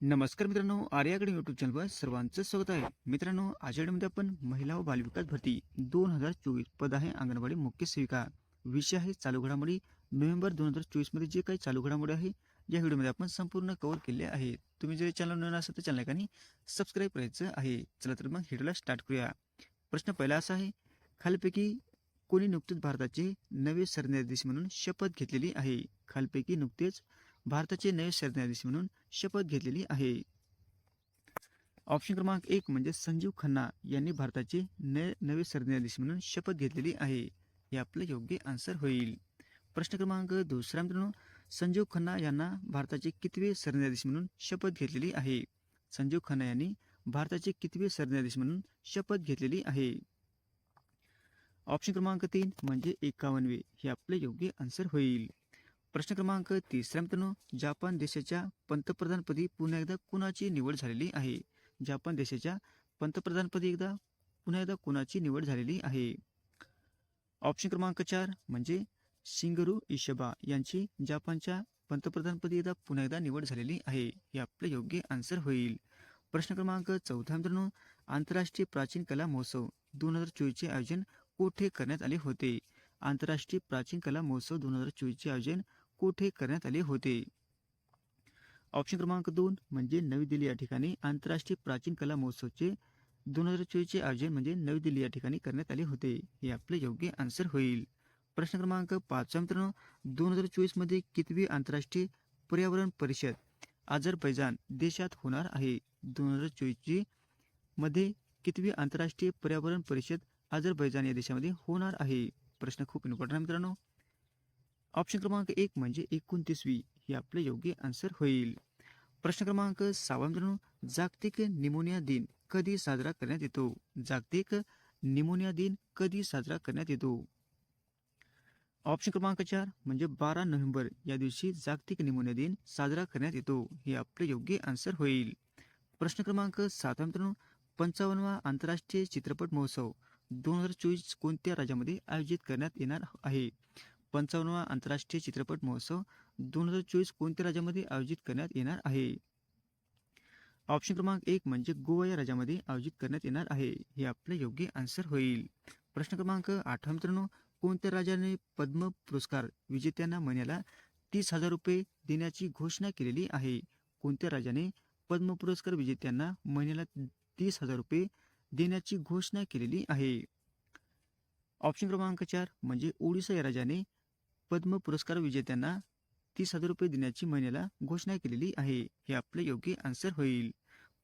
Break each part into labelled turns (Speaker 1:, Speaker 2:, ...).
Speaker 1: नमस्कार मित्रांनो आर्याकडे युट्यूब चॅनलवर सर्वांचं स्वागत आहे. मित्रांनो आजच्या आपण महिला व बालविकास भरती दोन हजार चोवीस पद आहे अंगणवाडी मुख्य सेविका. विषय आहे चालू घडामोडी. नोव्हेंबर दोन हजार चोवीसमध्ये जे काही चालू घडामोडी आहे या व्हिडिओमध्ये आपण संपूर्ण कव्हर केले आहे. तुम्ही जर चॅनल नवीन असेल तर चॅनलकांनी सबस्क्राईब करायचं आहे. चला तर मग व्हिडिओला स्टार्ट करूया. प्रश्न पहिला असा आहे खालपैकी कोणी नुकतेच भारताचे नवे सरन्यायाधीश म्हणून शपथ घेतलेली आहे? खालपैकी नुकतेच भारताचे नवे सरन्यायाधीश म्हणून शपथ घेतलेली आहे. ऑप्शन क्रमांक एक म्हणजे संजीव खन्ना यांनी भारताचे न नवे सरन्यायाधीश म्हणून शपथ घेतलेली आहे. हे आपलं योग्य आन्सर होईल. प्रश्न क्रमांक दुसरा मित्रांनो संजीव खन्ना यांना भारताचे कितवे सरन्यायाधीश म्हणून शपथ घेतलेली आहे? संजीव खन्ना यांनी भारताचे कितवे सरन्यायाधीश म्हणून शपथ घेतलेली आहे? ऑप्शन क्रमांक तीन म्हणजे एकावन्नवे. हे आपले योग्य आन्सर होईल. प्रश्न क्रमांक तिसऱ्या मित्रांनो जपान देशाच्या पंतप्रधानपदी पुन्हा एकदा कुणाची निवड झालेली आहे? जपान देशाच्या पंतप्रधानपदी एकदा पुन्हा एकदा कुणाची निवड झालेली आहे? ऑप्शन क्रमांक चार म्हणजे शिंगरू इशबा यांची जपानच्या पंतप्रधानपदी एकदा पुन्हा एकदा निवड झालेली आहे. हे आपले योग्य आन्सर होईल. प्रश्न क्रमांक चौथा मित्रांनो आंतरराष्ट्रीय प्राचीन कला महोत्सव दोन हजार चोवीसचे आयोजन कोठे करण्यात आले होते? आंतरराष्ट्रीय प्राचीन कला महोत्सव दोन हजार चोवीसचे आयोजन कोठे करण्यात आले होते? ऑप्शन क्रमांक दोन म्हणजे नवी दिल्ली या ठिकाणी आंतरराष्ट्रीय प्राचीन कला महोत्सवचे दोन हजार चोवीसचे आयोजन म्हणजे नवी दिल्ली या ठिकाणी करण्यात आले होते. हे आपले योग्य आन्सर होईल. प्रश्न क्रमांक पाचवा मित्रांनो दोन हजार चोवीसमध्ये कितवी आंतरराष्ट्रीय पर्यावरण परिषद आझरबैजान देशात होणार आहे? दोन हजार चोवीसची मध्ये कितवी आंतरराष्ट्रीय पर्यावरण परिषद अझरबैजान या देशामध्ये होणार आहे? प्रश्न खूप इम्पॉर्टंट आहे मित्रांनो. ऑप्शन क्रमांक एक म्हणजे एकोणतीसवी हे आपले योग्य आन्सर होईल. प्रश्न क्रमांक सहावा मित्रांनो जागतिक निमोनिया दिन कधी साजरा करण्यात येतो? जागतिक निमोनिया दिन कधी साजरा करण्यात येतो? ऑप्शन क्रमांक चार म्हणजे बारा नोव्हेंबर या दिवशी जागतिक निमोनिया दिन साजरा करण्यात येतो हे आपले योग्य आन्सर होईल. प्रश्न क्रमांक सातवा मित्रांनो पंचावन्नवा आंतरराष्ट्रीय चित्रपट महोत्सव दोन हजार चोवीस कोणत्या राज्यामध्ये आयोजित करण्यात येणार आहे? पंचावन्नवा आंतरराष्ट्रीय चित्रपट महोत्सव दोन हजार चोवीस कोणत्या राज्यामध्ये आयोजित करण्यात येणार आहे? ऑप्शन क्रमांक एक म्हणजे गोवा या राज्यामध्ये आयोजित करण्यात येणार आहे. हे आपले योग्य आन्सर होईल. प्रश्न क्रमांक आठवा मित्रांनो कोणत्या राज्याने पद्म पुरस्कार विजेत्यांना महिन्याला तीस हजार रुपये देण्याची घोषणा केलेली आहे? कोणत्या राज्याने पद्म पुरस्कार विजेत्यांना महिन्याला तीस हजार रुपये देण्याची घोषणा केलेली आहे? ऑप्शन क्रमांक चार म्हणजे ओडिशा या राज्याने पद्म पुरस्कार विजेत्यांना तीस हजार रुपये देण्याची महिन्याला घोषणा केलेली आहे. हे आपले योग्य आन्सर होईल.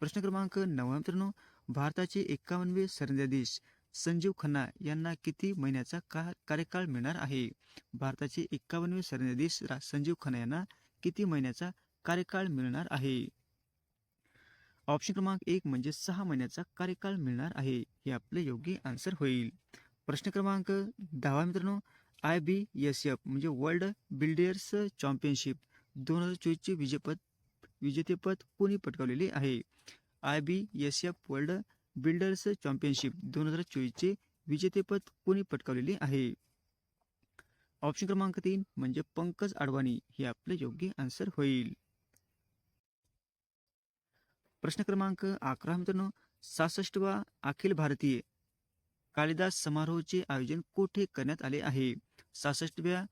Speaker 1: प्रश्न क्रमांक नववा मित्रांनो भारताचे एकावन्नवे सरन्यायाधीश संजीव खन्ना यांना किती महिन्याचा का कार्यकाळ मिळणार आहे? भारताचे एकावन्नवे सरन्यायाधीश संजीव खन्ना यांना किती महिन्याचा कार्यकाळ मिळणार आहे? ऑप्शन क्रमांक एक म्हणजे सहा महिन्याचा कार्यकाळ मिळणार आहे. हे आपले योग्य आन्सर होईल. प्रश्न क्रमांक दहा मित्रांनो आय बी एस एफ म्हणजे वर्ल्ड बिल्डर्स चॅम्पियनशिप. दोन हजार चोवीसचे विजेपद विजेतेपद कोणी पटकावलेले आहे? I B S F world billiards championship. दोन हजार चोवीसचे विजेतेपद कोणी पटकावलेले आहे? ऑप्शन क्रमांक तीन म्हणजे पंकज अडवाणी हे आपले योग्य आन्सर होईल. प्रश्न क्रमांक अकरा मित्रांनो सहासष्टवा अखिल भारतीय कालिदास समारोहाचे आयोजन कोठे करण्यात आले आहे? सहासष्टव्या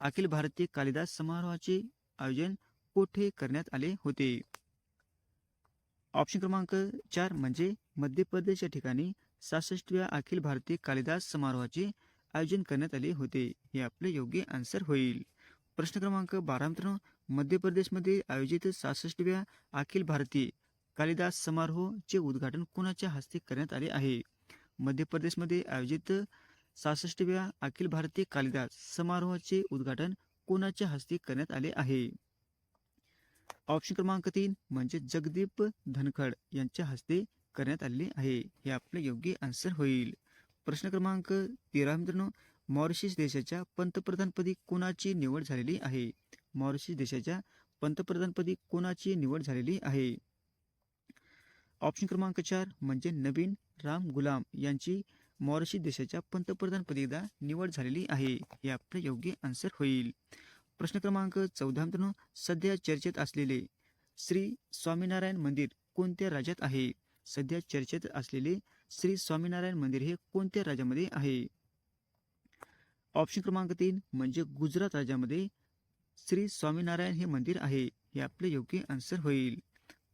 Speaker 1: अखिल भारतीय कालिदास समारोहाचे आयोजन कोठे करण्यात आले होते? ऑप्शन क्रमांक चार म्हणजे मध्य प्रदेश या ठिकाणी सहासष्टव्या अखिल भारतीय कालिदास समारोहाचे आयोजन करण्यात आले होते. हे आपले योग्य आन्सर होईल. प्रश्न क्रमांक बारा मित्रांनो मध्य प्रदेशमध्ये आयोजित सहासष्टव्या अखिल भारतीय कालिदास समारोहाचे उद्घाटन कोणाच्या हस्ते करण्यात आले आहे? मध्य प्रदेशमध्ये आयोजित सहासष्टव्या अखिल भारतीय कालिदास समारोहाचे उद्घाटन कोणाच्या हस्ते करण्यात आले आहे? ऑप्शन क्रमांक तीन म्हणजे जगदीप धनखड यांच्या हस्ते करण्यात आलेले आहे. हे आपले योग्य आन्सर होईल. प्रश्न क्रमांक तेरा मित्रांनो मॉरिशस देशाच्या पंतप्रधानपदी कोणाची निवड झालेली आहे? मॉरिशस देशाच्या पंतप्रधानपदी कोणाची निवड झालेली आहे? ऑप्शन क्रमांक चार म्हणजे नवीन राम गुलाम यांची मॉरिशस देशाच्या पंतप्रधानपदी एकदा निवड झालेली आहे. हे आपले योग्य आन्सर होईल. प्रश्न क्रमांक चौदा मित्रांनो सध्या चर्चेत असलेले श्री स्वामीनारायण मंदिर कोणत्या राज्यात आहे? सध्या चर्चेत असलेले श्री स्वामीनारायण मंदिर हे कोणत्या राज्यामध्ये आहे? ऑप्शन क्रमांक तीन म्हणजे गुजरात राज्यामध्ये श्री स्वामीनारायण हे मंदिर आहे. हे आपले योग्य आन्सर होईल.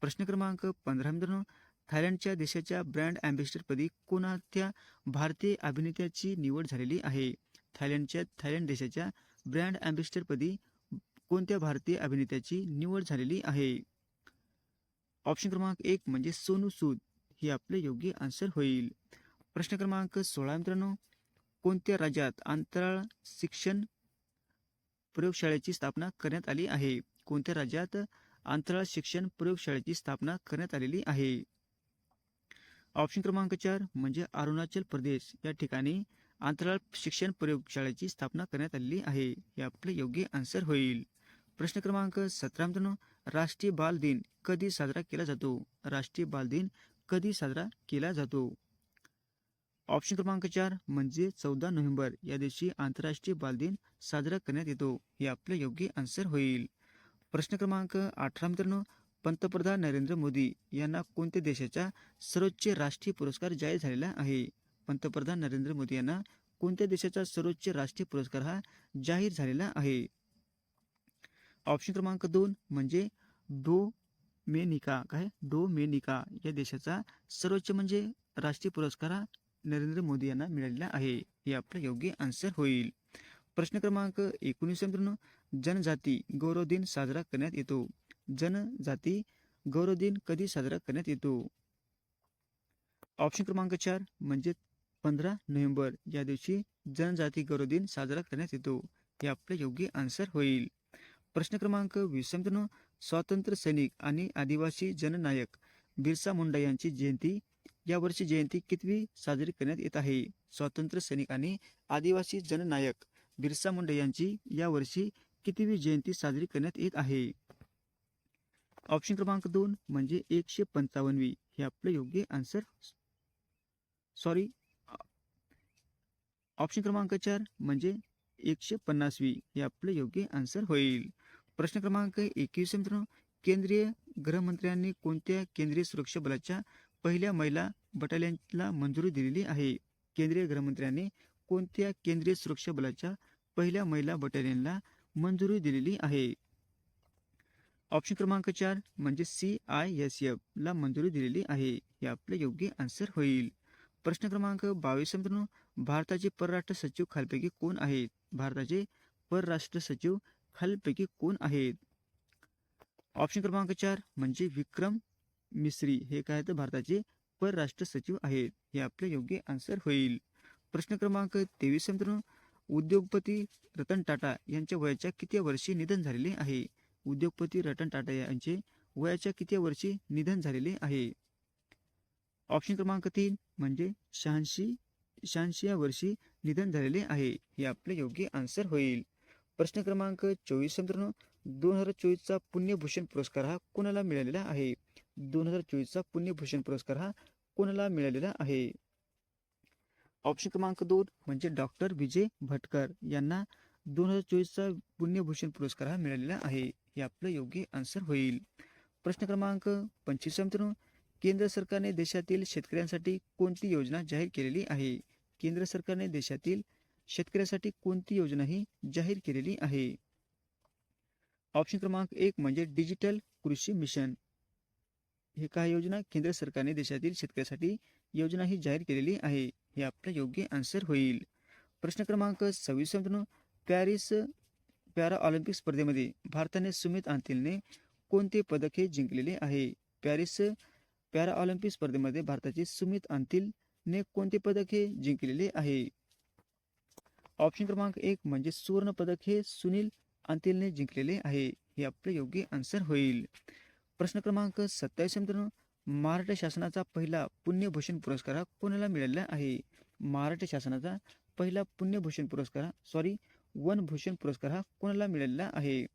Speaker 1: प्रश्न क्रमांक पंधरा मित्रांनो थायलंडच्या देशाच्या ब्रँड अँबॅसिडरपदी कोणत्या भारतीय अभिनेत्याची निवड झालेली आहे? थायलंडच्या थायलंड देशाच्या ब्रँड अँबॅसिडरपदी कोणत्या भारतीय अभिनेत्याची निवड झालेली आहे? ऑप्शन क्रमांक एक म्हणजे सोनू सूद. हे आपले योग्य आन्सर होईल. प्रश्न क्रमांक सोळा मित्रांनो. कोणत्या राज्यात अंतराळ शिक्षण प्रयोगशाळेची स्थापना करण्यात आली आहे? कोणत्या राज्यात अंतराळ शिक्षण प्रयोगशाळेची स्थापना करण्यात आलेली आहे? ऑप्शन क्रमांक चार म्हणजे अरुणाचल प्रदेश. या ठिकाणी अंतराळ शिक्षण प्रयोगशाळेची स्थापना करण्यात आलेली आहे. हे आपले योग्य आन्सर होईल. प्रश्न क्रमांक सतरा मित्रांनो राष्ट्रीय बाल दिन कधी साजरा केला जातो? राष्ट्रीय बाल दिन कधी साजरा केला जातो? ऑप्शन क्रमांक चार म्हणजे चौदा नोव्हेंबर. या दिवशी आंतरराष्ट्रीय बाल दिन साजरा करण्यात येतो. हे आपले योग्य आन्सर होईल. प्रश्न क्रमांक अठरा मित्रांनो पंतप्रधान नरेंद्र मोदी यांना कोणत्या देशाचा सर्वोच्च राष्ट्रीय पुरस्कार जाहीर झालेला आहे? पंतप्रधान नरेंद्र मोदी यांना कोणत्या देशाचा सर्वोच्च राष्ट्रीय पुरस्कार हा जाहीर झालेला आहे? ऑप्शन क्रमांक दोन म्हणजे डो मेनिका काय? डो मेनिका या देशाचा सर्वोच्च म्हणजे राष्ट्रीय पुरस्कार हा नरेंद्र मोदी यांना मिळालेला आहे. हे आपलं योग्य आन्सर होईल. प्रश्न क्रमांक एकोणीस मित्रांनो जनजाती गौरव दिन साजरा करण्यात येतो. जनजाती गौरव दिन कधी साजरा करण्यात येतो? ऑप्शन क्रमांक चार म्हणजे पंधरा नोव्हेंबर. या दिवशी जनजाती गौरव दिन साजरा करण्यात येतो. हे आपले योग्य आन्सर होईल. प्रश्न क्रमांक वीस. स्वातंत्र्य सैनिक आणि आदिवासी जननायक बिरसा मुंडा यांची जयंती. यावर्षी जयंती कितवी साजरी करण्यात येत आहे? स्वातंत्र्य सैनिक आणि आदिवासी जननायक बिरसा मुंडा यांची यावर्षी कितवी जयंती साजरी करण्यात येत आहे? ऑप्शन क्रमांक दोन म्हणजे एकशे पंचावन्नवी हे आपलं योग्य आन्सर सॉरी ऑप्शन क्रमांक चार म्हणजे एकशे पन्नासवी हे आपलं योग्य आन्सर होईल. प्रश्न क्रमांक एकवीस मित्रांनो. केंद्रीय गृहमंत्र्यांनी कोणत्या केंद्रीय सुरक्षा बलाच्या पहिल्या महिला बटालियनला मंजुरी दिलेली आहे? केंद्रीय गृहमंत्र्यांनी कोणत्या केंद्रीय सुरक्षा बलाच्या पहिल्या महिला बटालियनला मंजुरी दिलेली आहे? ऑप्शन क्रमांक चार म्हणजे सी आय एस एफ ला मंजुरी दिलेली आहे. हे आपले योग्य आन्सर होईल. प्रश्न क्रमांक बावीस मित्रांनो. भारताचे परराष्ट्र सचिव खालपैकी कोण आहेत? भारताचे परराष्ट्र सचिव खालपैकी कोण आहेत? ऑप्शन क्रमांक चार म्हणजे विक्रम मिस्री. हे काय तर भारताचे परराष्ट्र सचिव आहेत. हे आपले योग्य आन्सर होईल. प्रश्न क्रमांक तेवीस मित्रांनो. उद्योगपती रतन टाटा यांच्या वयाच्या किती वर्षी निधन झालेले आहे? उद्योगपती रतन टाटा यांचे वयाच्या किती वर्षी निधन झालेले आहे? ऑप्शन क्रमांक तीन म्हणजे शहाऐंशी शहाऐंशी या वर्षी निधन झालेले आहे. हे आपले योग्य आन्सर होईल. प्रश्न क्रमांक चोवीस मित्रांनो दोन हजार चोवीसचा पुण्यभूषण पुरस्कार हा कोणाला मिळालेला आहे? दोन हजार चोवीसचा पुण्यभूषण पुरस्कार हा कोणाला मिळालेला आहे? ऑप्शन क्रमांक दोन म्हणजे डॉक्टर विजय भटकर यांना दोन हजार चोवीसचा पुण्यभूषण पुरस्कार हा मिळालेला आहे. हे आपलं योग्य आन्सर होईल. प्रश्न क्रमांक पंचवीस मित्रांनो केंद्र सरकारने देशातील शेतकऱ्यांसाठी कोणती योजना जाहीर केलेली आहे? केंद्र सरकारने देशातील शेतकऱ्यासाठी कोणती योजना ही जाहीर केलेली आहे? ऑप्शन क्रमांक एक म्हणजे डिजिटल कृषी मिशन हे काय योजना? केंद्र सरकारने देशातील शेतकऱ्यासाठी योजना ही जाहीर केलेली आहे. हे आपलं योग्य आन्सर होईल. प्रश्न क्रमांक सव्वीस मित्रांनो पॅरिस पॅरा ऑलिम्पिक स्पर्धेमध्ये भारताने सुमित अंतिलने कोणते पदक हे जिंकलेले आहे? पॅरिस पॅरा ऑलिम्पिक स्पर्धेमध्ये भारताचे सुमित अंतिलने कोणते पदक हे जिंकलेले आहे? ऑप्शन क्रमांक एक म्हणजे सुवर्ण पदक हे सुनील अंतिलने जिंकलेले आहे. हे आपले योग्य आन्सर होईल. प्रश्न क्रमांक सत्तावीस मित्रांनो महाराष्ट्र शासनाचा पहिला पुण्यभूषण पुरस्कार हा कोणाला मिळालेला आहे? महाराष्ट्र शासनाचा पहिला पुण्यभूषण पुरस्कार सॉरी वनभूषण पुरस्कार हा कोणाला मिळालेला आहे?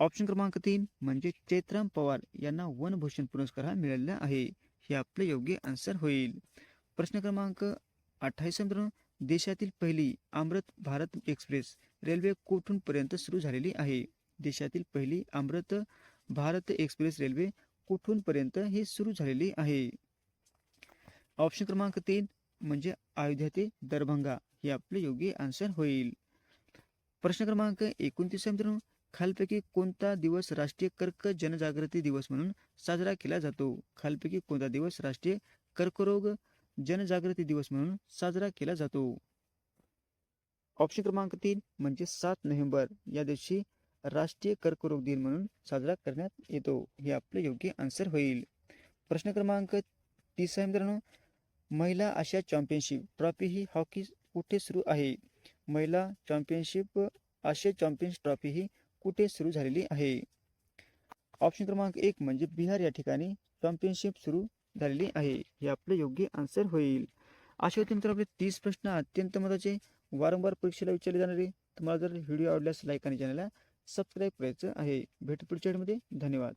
Speaker 1: ऑप्शन क्रमांक तीन म्हणजे चैत्राम पवार यांना वनभूषण पुरस्कार हा मिळालेला आहे. हे आपले योग्य आन्सर होईल. प्रश्न क्रमांक अठ्ठावीस मित्रांनो देशातील पहिली अमृत भारत एक्सप्रेस रेल्वे कोठून पर्यंत सुरू झालेली आहे? देशातील पहिली अमृत भारत एक्सप्रेस रेल्वे कुठूनपर्यंत ही सुरू झालेली आहे? ऑप्शन क्रमांक तीन म्हणजे अयोध्या ते दरभंगा हे आपले योग्य आन्सर होईल. प्रश्न क्रमांक एकोणतीस मित्रांनो. खालपैकी कोणता दिवस राष्ट्रीय कर्क जनजागृती दिवस म्हणून साजरा केला जातो? खालपैकी कोणता दिवस राष्ट्रीय कर्करोग जनजागृती दिवस म्हणून साजरा केला जातो? ऑप्शन क्रमांक तीन म्हणजे सात नोव्हेंबर. या दिवशी राष्ट्रीय कर्करोग दिन म्हणून साजरा करण्यात येतो. हे आपले योग्य आन्सर होईल. प्रश्न क्रमांक तीस आहे मित्रांनो. महिला आशिया चॅम्पियनशिप ट्रॉफी ही हॉकी कुठे सुरू आहे? महिला चॅम्पियनशिप आशिया चॅम्पियन्स ट्रॉफी ही कुठे सुरू झालेली आहे? ऑप्शन क्रमांक एक म्हणजे बिहार या ठिकाणी चॅम्पियनशिप सुरू झालेली आहे. हे आपले योग्य आन्सर होईल. असे होते मित्र आपले तीस प्रश्न अत्यंत महत्त्वाचे वारंवार परीक्षेला विचारले जाणारे. तुम्हाला जर व्हिडिओ आवडल्यास लाईक आणि चॅनलला सबस्क्राईब करायचं आहे. भेट पुढच्या धन्यवाद.